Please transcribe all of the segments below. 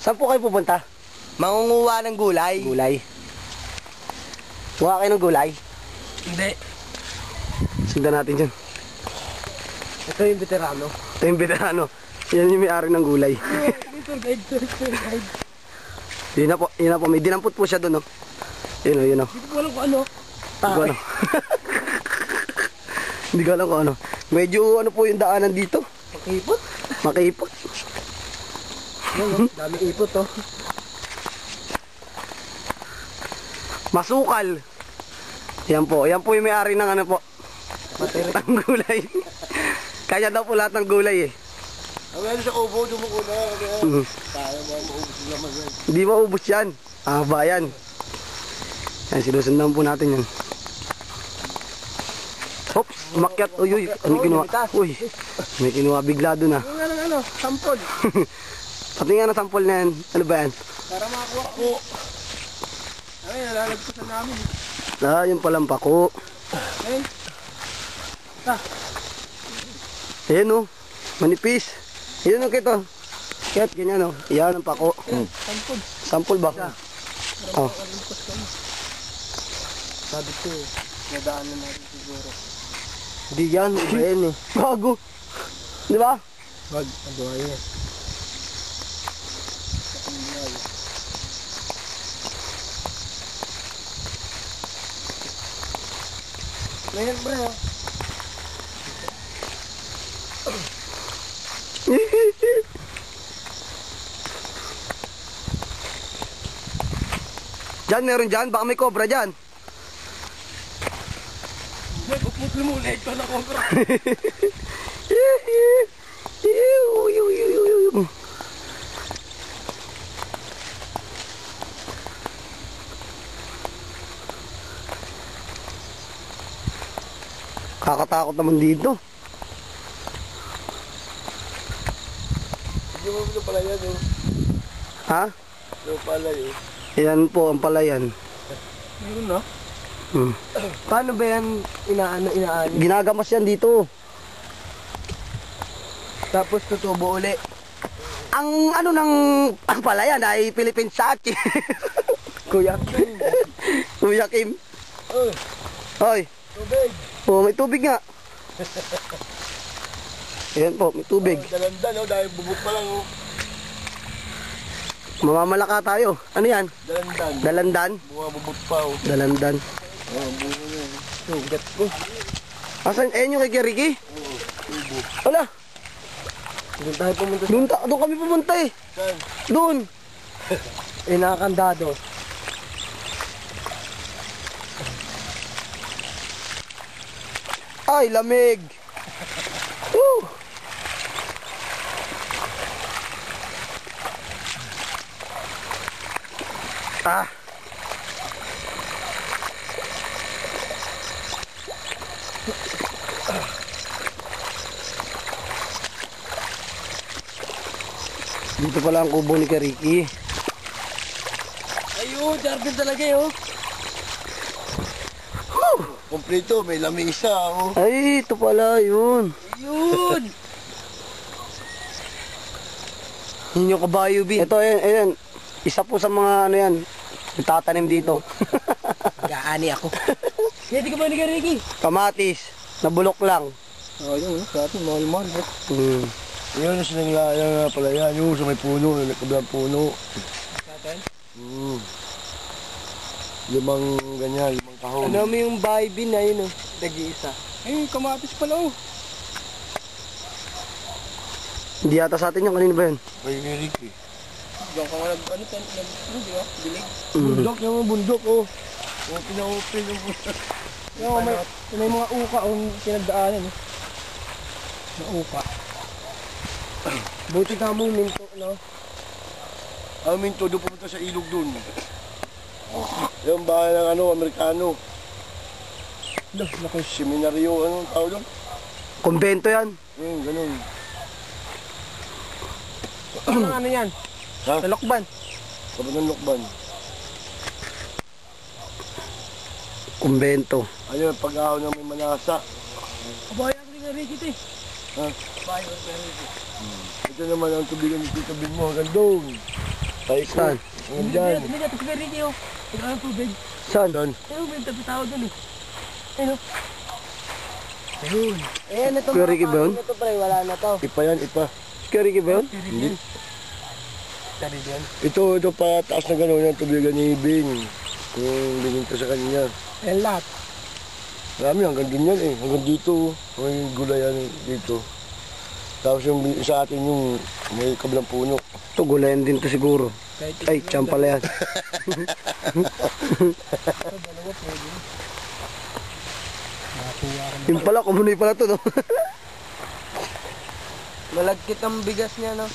Saan po kayo pupunta? Mangunguha ng gulay. Gulay. Kuha kayo ng gulay. Hindi. Sundan natin dyan. Ito yung veterano. Ito yung veterano. Yan yung may-ari ng gulay. Yun na po, yun na po. May dinampot po siya doon, no? Yun o, yun o. Hindi ko alam kung ano. Hindi ko alam. Hindi ko alam kung ano. Medyo ano po yung daanan dito. Pakipot. Makaipot. Yan, oh. Dami ipot, oh. Masukal. Yan po. Yan po yung may-ari ng ano po. Ng gulay. Kaya daw po lahat ng gulay eh. Ang sa kubo, dumuko na. Mhm. Kaya mo, maubos yung laman yan. Hindi maubos yan. Ah, bayan. Yan, sinusundan po natin yan. Oops, umakyat. Uy, uy, ano kinuha? Uy, may kinuha bigla doon ah. Yung ano, ano, sampol. Pati nga na sample na yan. Ano ba yan? Para makakuha ko. Ay, nalalagpusan namin. Ah, yung palang pako. Ayun. Ah, Ayan oh, manipis. Ayan oh, kito. Kit, ganyan oh. Yan ang pako. ayun, sampol. Sample ba? Oh. Sabi ko, nadaanan natin siguro. Hindi yan, iba yan eh. Bago. Di ba? Wag, ano yan? Ngayon, bro. Diyan, meron dyan. Baka may cobra dyan. Hindi, upot mo ulit. Ito na kobra. Kakatakot naman dito. Hindi mo ito pala yan, eh. Ha? Ito pala, eh. Yan po ang palayan. Meron na? Hmm. Paano ba yan inaano, inaano? Ginagamas yan dito. Tapos tutubo uli. Ang ano ng ang palayan ay Philippine Sachi. Kuya. Kuya Kim. Uy, Hoy, tubig. Oh, may tubig nga. Ayan po, may tubig. Dalandan, oh, dahil bubot pa lang, oh. Mamamalaka tayo. Ano yan? Dalandan. Dalandan? Bunga bubot pa, oh. Dalandan. Oh, bunga na yan. Sugat ko. Asan? Ayan yung kay Ricky? Wala. Doon tayo pumunta. Doon, ta- doon kami pumunta eh. Saan? Doon. Eh, nakakandado. Ay, lamig. Woo. Ah. Dito pala ang kubo ni Kariki. Ayun, Jarvin talaga, eh, oh. Kompleto, may lamisa, oh. Ay, ito pala yun. Ayun! Yun yung kabayo, Bin. Ito, ayan, ayan. Isa po sa mga ano yan, tatanim dito. Gaani ako. Hindi ka ba ni Ricky? Kamatis, nabulok lang. Oh, yun. Sa atin, mahal-mahal, oh. Hmm. Yun, sa nanglayang nga pala yan. Yung sa may puno, yung nagkabilang puno. Sa atin? Hmm. Limang ganyan, kahon. Ano mo yung bahay bin na yun, oh. Nag-iisa. Eh, kamatis pala, oh. Hindi yata sa atin yan, kanina ba yun? Ay, ni Ricky. Diyan ka nga nag, ano, tan, nag, ano, di ba? Bilig. Mhm. Bundok, yung bundok, oh. Oh, pina-open yung bundok. Yung may, may mga uka, oh, pinagdaanan, eh. Na uka. Buti ka mong minto, no? Ah, minto, doon pumunta sa ilog doon. Yung bahay ng ano, Amerikano. Laki seminaryo, ano tawag doon? Kumbento yan. Yung ganun. Ano ano yan? Ha? Talokban. Sabi ng lukban. Kumbento. Ano yung pag-ahaw ng may manasa? Kabayan ko rin Ricky eh. Ha? Ito naman ang tubigan ng tubigan mo hanggang doon. Paiko. Saan? Hindi dyan? na, hindi na, oh. Tignan ang tubig. Saan? Saan? Ayun, may tapos tao dun eh. Ayun oh. Ayun. Ayan, ito Kuya Ricky ba yun? Ito pre, wala na to. Ipa yan, ipa. Kuya Ricky ba yun? Hindi. Ito, ito pa taas na gano'n yung tubigan ni Bing. Yung bininta sa kanya. Ayan lahat. Marami hanggang dun yan eh. Hanggang dito. May gulayan dito. Tapos yung sa atin yung may kablang puno. Ito, gulayan din to siguro. Ay, tiyan pala yan. Yung pala, kumunoy pala to, no? Malagkit ang bigas niya no.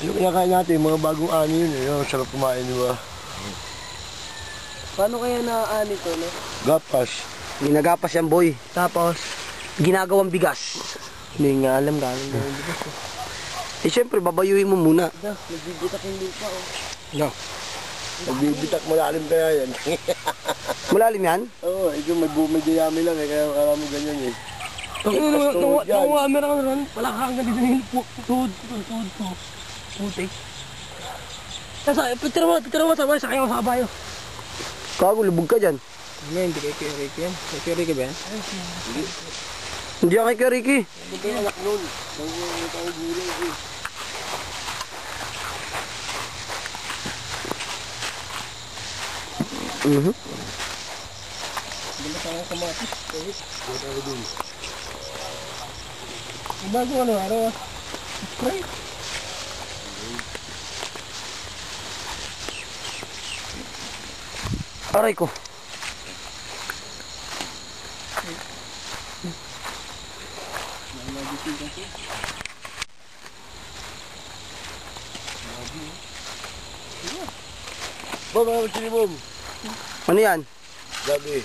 Yung kinakain natin, mga bagong ani yun eh. Yung sarap kumain, di ba? Paano kaya naaani to no? Gapas. Ginagapas yan, boy. Tapos, Ginagawang bigas. hindi nga alam gano'n na yung bigas oh. Eh, syempre, babayuhin mo muna. Da, nagbibitak yung lupa oh. No. Nagbibitak malalim kaya yan. Malalim yan? Oo, ito may bumay dayami lang eh. Kaya akala mo ganyan eh. Nawa camera ka ron. Wala ka hanggang dito yung tuhod, tuhod, ko. Putik. Sasa, pitira mo, pitira mo, sabay, sakay ako sa kabayo. Kago, lubog ka dyan. Ngayon, hindi kay Ricky yan. Kay Ricky ba yan? Hindi yan kay Kuya Ricky. Hindi anak nun. Ang tayo gulay eh. Mhm. Pa lang kamatis. Kaya tayo dun. Yung bago ano, araw ah. Aray ko. Bom, ano sili bom? Ano yan? Gabi.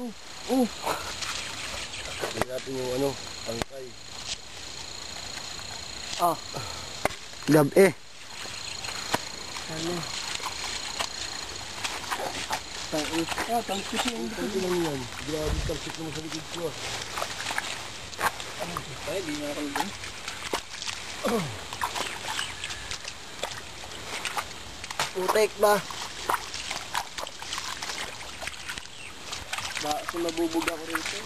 Uh, uh. Tingnan natin yung ano, tangkay. Gab eh. Ano? Tangis. Ah, tangis kasi yung Ito lang yan. Grabe, talsik naman sa likod ko. ah. Ay, di na ako dun. Putek ba? Ba, kung nabubog ako rito.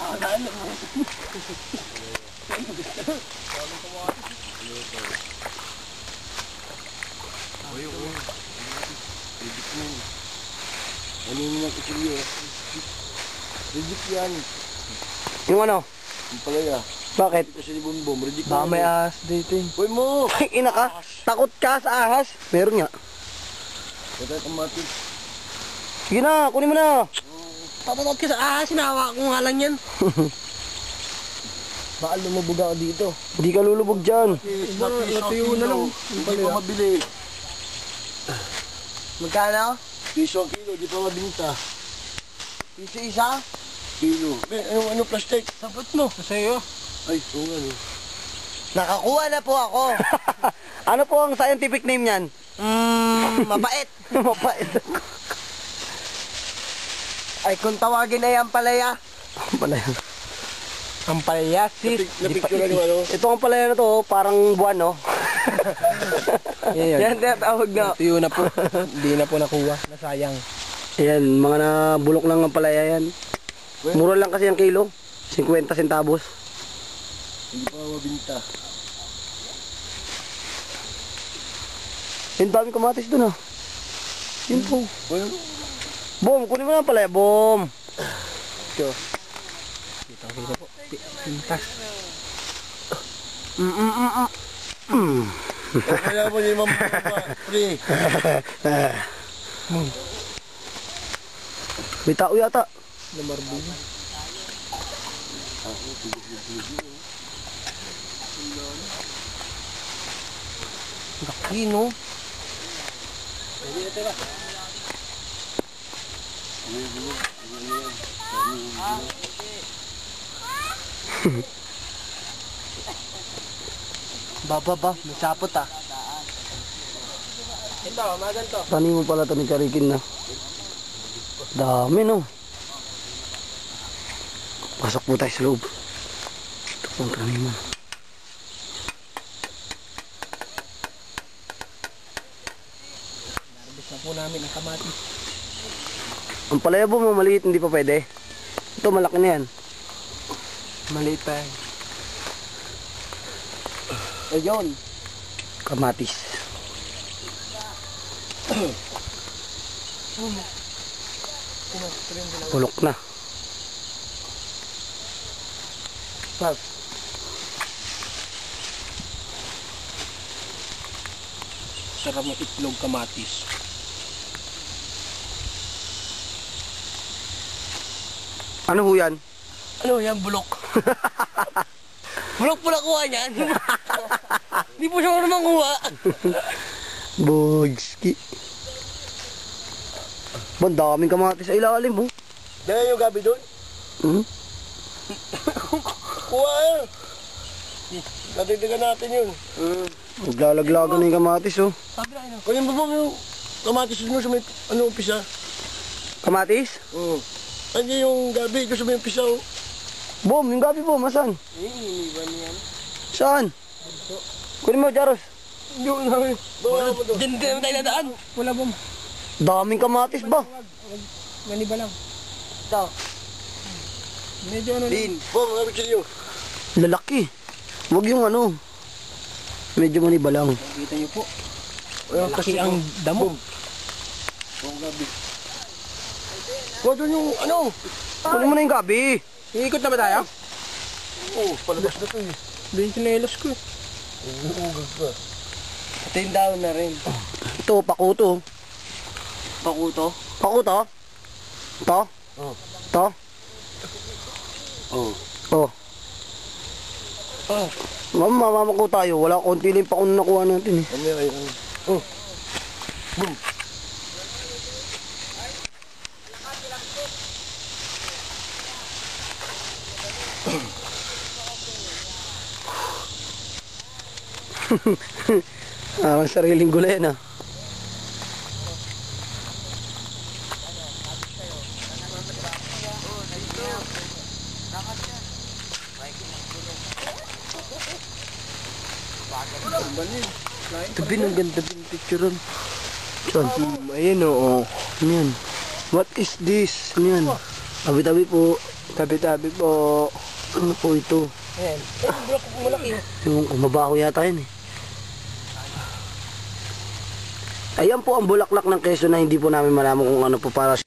Ah, daan na. Ano yung mga kusilyo? Ridik yan. Yung ano? Yung palaya. Bakit? Kasi ni bom bom, ridik Baka may ahas dito eh. Uy mo! Ay, ina ka. Takot ka sa ahas. Meron nga. Kaya kamatis. Sige na, kunin mo na. Papatot ka sa ahas, sinawa ko nga lang yan. Baka lumubog ako dito. Hindi ka lulubog dyan. natuyo na lang. Hindi pa mabili. Magkano? Piso ang kilo, di pa mabinta. Piso isa? Kilo. Eh, ano, ano plastic? Sapat mo. Sa'yo. Ay, oo nga no. Nakakuha na po ako. ano po ang scientific name niyan? Mmm, mabait. Mapait. Ay, kung tawagin ay ang palaya. Pala yan. Ang palaya, sis. Napicture yung ano. Ito ang palaya na to, oh, parang buwan, no? Yan, yan tinatawag na. Tuyo na po. Hindi na po nakuha. Nasayang. Ayan, mga nabulok lang ang palaya yan. Mura lang kasi ang kilo. 50 centavos. Hindi pa mabinta. Yung dami kamatis doon, ah. Yun po. Bom, kunin mo na ang palaya, bom. Ito. Kita ko po. Pintas. Mm, mm, mm, mm. Mm. Kaya mo yung mamama, pre. May tao yata. Namarbog. Laki, no? Baba ba? May sapot ah. Ito, magan to. Tani mo pala ito ni Karikin na. Dami, no? Pasok po tayo sa loob. Ito po ang taniman. Narbis na po namin ang kamatis. Ang palaya mo maliit, hindi pa pwede. Ito, malaki na yan. Maliit pa yan. Ayun. Kamatis. Pulok na. Pag. Sarap ng itlog kamatis. Ano ho yan? Ano yan, bulok? bulok po nakuha Hindi po siya marunong kuha. Bogski. Ang daming kamatis sa ilalim mo. Dahil yung gabi doon. Hmm? Kuha yan. Natitigan natin yun. Naglalaglagan na yung kamatis, oh. Sabi na ano. Kunin mo ba yung kamatis mo sa may ano umpisa? Kamatis? Oo. Ano yung gabi ko sa may umpisa? oh. Boom, yung gabi boom, asan? Eh, iniwan niyan. Saan? Kunin mo, Jaros. Hindi ko doon. Diyan din naman tayo nadaan. Wala bom. Daming kamatis ba? Maniba lang. Ito. Medyo ano Din. Bom, mga bitsilyo. Lalaki. Huwag yung ano. Medyo maniba lang. Kita niyo po. Laki ang damo. Oo, gabi. Doon yung ano. Kunin mo na yung gabi. Iikot na ba tayo? Oo, palabas na to eh. Bin sinelos ko. Uugas pa. Ito yung down na rin. Ito, pakuto. Pakuto. Pakuto? Ito? Oh. Ito? Oh. Oh. Mama, mamamako tayo. Wala konti lang pa kung nakuha natin eh. Ano ano? Oh. Boom. Ah, ang sariling gulay na. Tabi ng ganda din picture ron. Saan? Ayun oo. Ano yan? What is this? Ano yan? Tabi-tabi po. Tabi-tabi po. Ano po ito? Ayan. Yung mabaho yata yun eh. Ayan po ang bulaklak ng keso na hindi po namin malaman kung ano po para